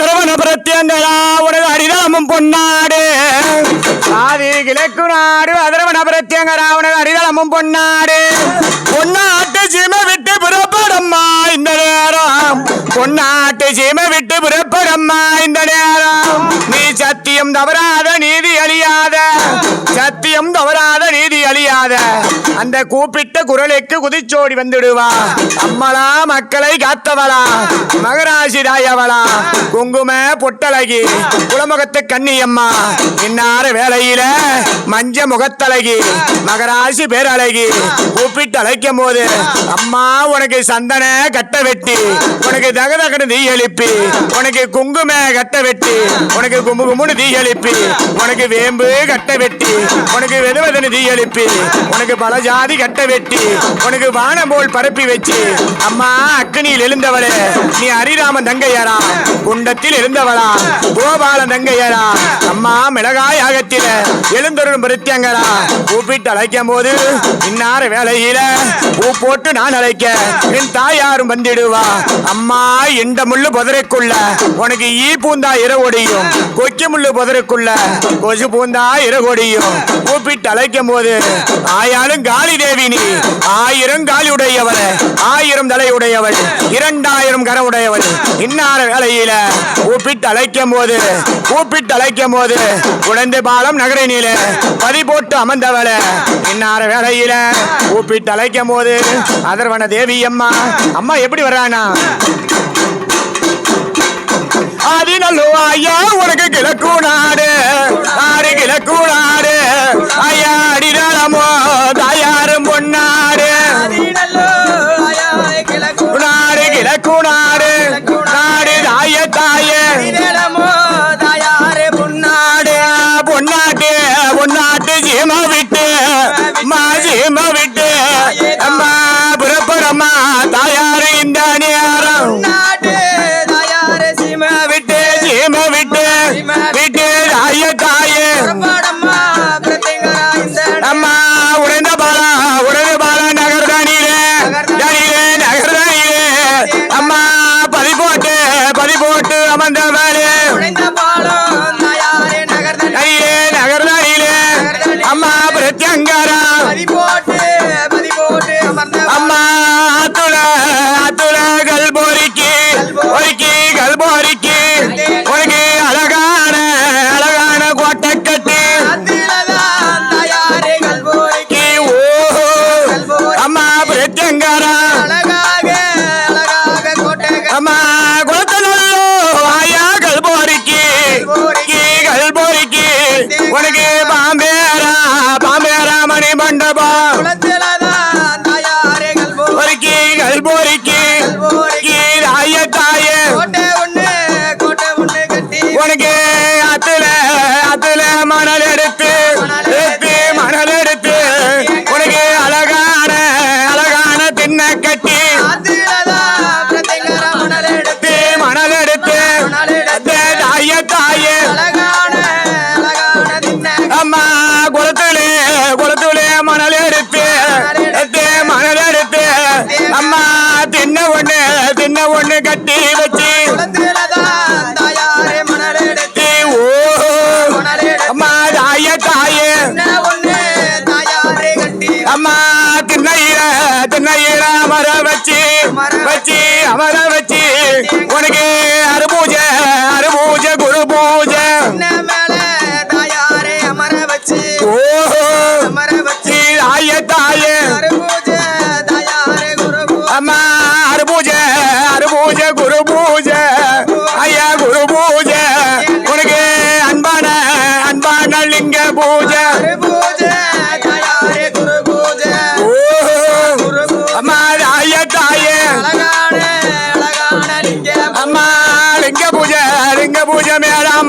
அதரவன பிரத்யங்கரா உனது அரிதளமும் பொன்னாடு. ஆதி கிழக்கு நாடு அதரவன பிரத்யங்கரா உனது அரிதளமும் பொன்னாடு. பொன்னாட்டு சீமை விட்டு புறப்படம்மா இந்த நேரம். பொன்னாட்டு சீமை விட்டு புறப்படம்மா இந்த நேரம். நீ சத்தியம் தவறாத நீதி அழியாத. சத்தியம் தவறாத நீதி அழியாத. அந்த கூப்பிட்ட குரலுக்கு குதிச்சோடி வந்துடுவா. அம்மளா மக்களை காத்தவளா. மகராசி ராயவளா குங்கும பொட்டழகி குலமுகத்து கன்னியம்மா. இன்னார வேலையில மஞ்ச முகத்தழகி மகராசி பேரழகி. கூப்பிட்டு அழைக்கும் போது அம்மா உனக்கு சந்தன கட்ட வெட்டி. உனக்கு தகதகன தீ எழுப்பி. உனக்கு குங்கும கட்ட வெட்டி. உனக்கு கும்பு கும்புன்னு தீ எழுப்பி. உனக்கு வேம்பு கட்ட வெட்டி. உனக்கு வெதுவெதுன்னு தீ எழுப்பி உனக்கு பல ஜாதி கட்ட வெட்டி உனக்கு வானம் போல் பரப்பி வச்சு அம்மா அக்கனியில் எழுந்தவளே நீ ஹரிராமன் தங்கையரா குண்டத்தில் எழுந்தவளா கோபாலன் தங்கையரா அம்மா மிளகாய் ஆகத்தில எழுந்தொருள் பிரத்தியங்கரா கூப்பிட்டு அழைக்கும் போது இன்னார வேலையில பூ போட்டு நான் அழைக்க என் தாயாரும் வந்திடுவா அம்மா இந்த முள்ளு புதரைக்குள்ள உனக்கு ஈ பூந்தா இரவொடியும் கொச்சி முள்ளு புதரைக்குள்ள கொசு பூந்தா இரவொடியும் கூப்பிட்டு அழைக்கும் போது ஆயாலும் காளி தேவி நீ ஆயிரம் காலி உடையவள் ஆயிரம் தலை உடையவள் இரண்டாயிரம் கர உடையவள் இன்னார வேலையில கூப்பிட்டு அழைக்கும் போது கூப்பிட்டு அழைக்கும் போது குழந்தை பாலம் நகரை நீல பதி போட்டு அமர்ந்தவள. இன்னார வேலையில கூப்பிட்டு அழைக்கும் போது அதர்வன தேவி அம்மா அம்மா எப்படி வர்றானா? ஆதி நல்லோ ஐயா உனக்கு கிழக்கு நாடு ஆறு கிழக்கு கிழக்கு நாடு தாய தாய. நாடு பொன்னாட்டு பொன்னாட்டு சீமா விட்டு மா சீமா விட்டு. அம்மா புறப்புறம்மா பிரத்யங்கரா அம்மா அத்துல அத்துல கல்போரிக்கு ஒருக்கி கல்போரிக்கு உனக்கு அழகான அழகான கோட்டை கட்டி கி ஓ அம்மா பிரத்யங்கரா. அம்மா குளத்தனல்லோ ஆயா கல்போரிக்கு கி கல்போரிக்கு உனக்கு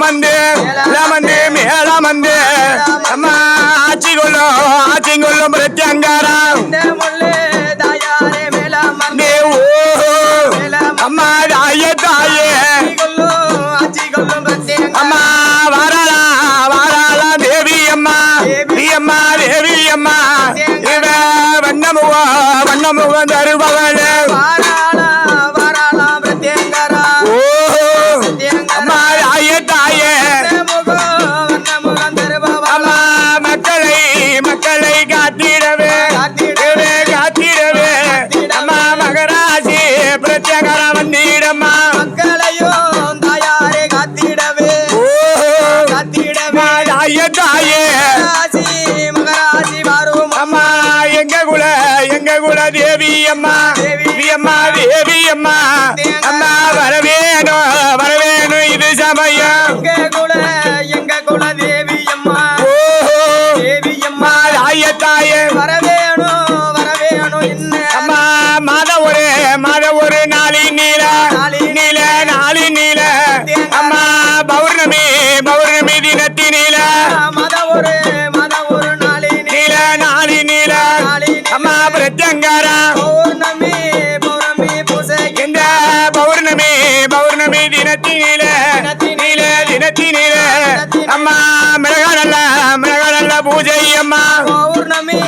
மேலாம் வந்து மேலாம் வந்து அம்மா ஆச்சி கொள்ளும் ஆச்சி கொள்ளும் பிரத்யங்காரா அம்மா தாய தாயே அம்மா வாராளா வாராளா தேவி அம்மா நீ அம்மா தேவி அம்மா இவ வண்ணமுக வண்ணமுகம் தருபவள் மக்களை காத்திடவே காத்திடவே காத்திடவே. அம்மா மகராசி பிரத்யகர வந்தீடம்மா மக்களையும் தாயாரே காத்திடவே ஓ காத்திடவே. தாயே தாயே. மகராசி வரும் அம்மா எங்க குல எங்க குல தேவி அம்மா. தேவி. அம்மா தேவி அம்மா. தினத்தினில அம்மா மிளகா நல்ல மிளகா நல்ல பூஜை அம்மா. பௌர்ணமி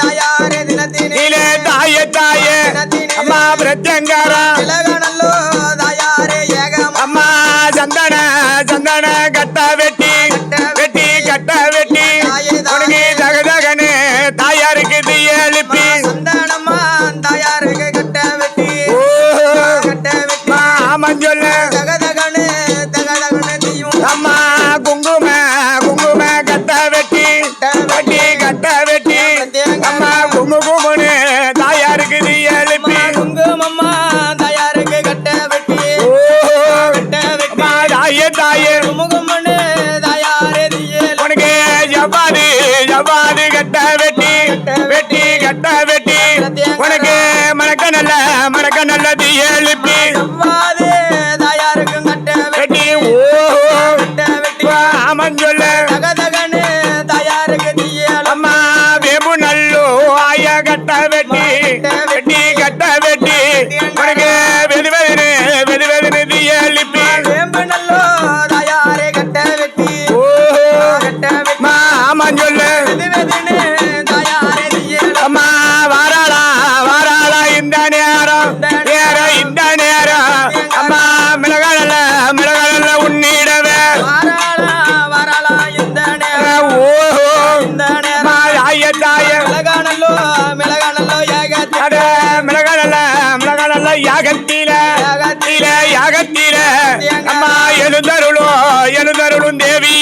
தாயாரே தினத்தினே தாய தாய. அம்மா பிரத்யங்காரா. திலகனல்லோ தாயாரே ஏகம். அம்மா சந்தன சந்தன கட்ட வெட்டி. வெட்டி. கட்ட வெட்டி. உனக்கு தகதகனு தாயாருக்கு தீயெழுப்பி சந்தானம்மா தாயாருக்கு கட்ட வெட்டி. கட்ட வெட்டி. ஜவ்வாது கட்ட வெட்டி வெட்டி கட்ட வெட்டி. உனக்கு மணக்க நல்ல மணக்க நல்ல தீ எழுப்பி வெட்டி. ஓ கட்ட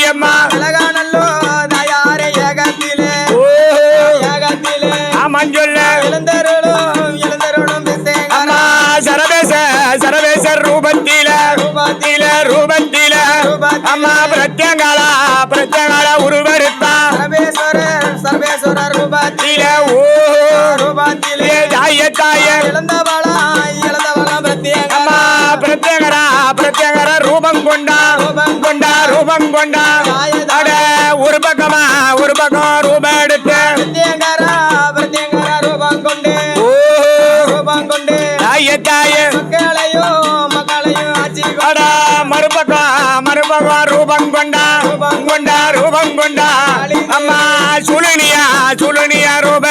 அம்மா மிளகானல்லோ தாயாரே ஏகத்திலே ஓஹோ. ஏகத்திலே ஆமாம் சொல்லு. எழுந்தருளும் திசைங்க அம்மா சரவேச சரவேசர் ரூபத்தில ரூபத்தில ரூபத்தில. அம்மா பிரத்யங்காலா பிரத்யங்காலா உருவெடுத்தா. சர்வேஸ்வரர் சர்வேஸ்வரர் ரூபத்திலே. தில ஓ ரூபத்திலே தாய தாய. இழந்தவளா பிரத்யேக அம்மா பிரத்யங்கரா பிரத்யங்கர ரூபம் கொண்டா. ரூபம் கொண்டா. ரூபம் கொண்டா அட ஒரு பக்கமா ஒரு பக்கம் ரூபம் எடுத்து. ரூபம் கொண்டு. ரூபம் கொண்டு. தாய தாய. மக்களையும் மக்களையும் அட மறுபக்கம் மறுபக்கம் ரூபம் கொண்டா ரூபம் கொண்டா ரூபம் கொண்டா. அம்மா சுழுனியா சுழுனியா ரூப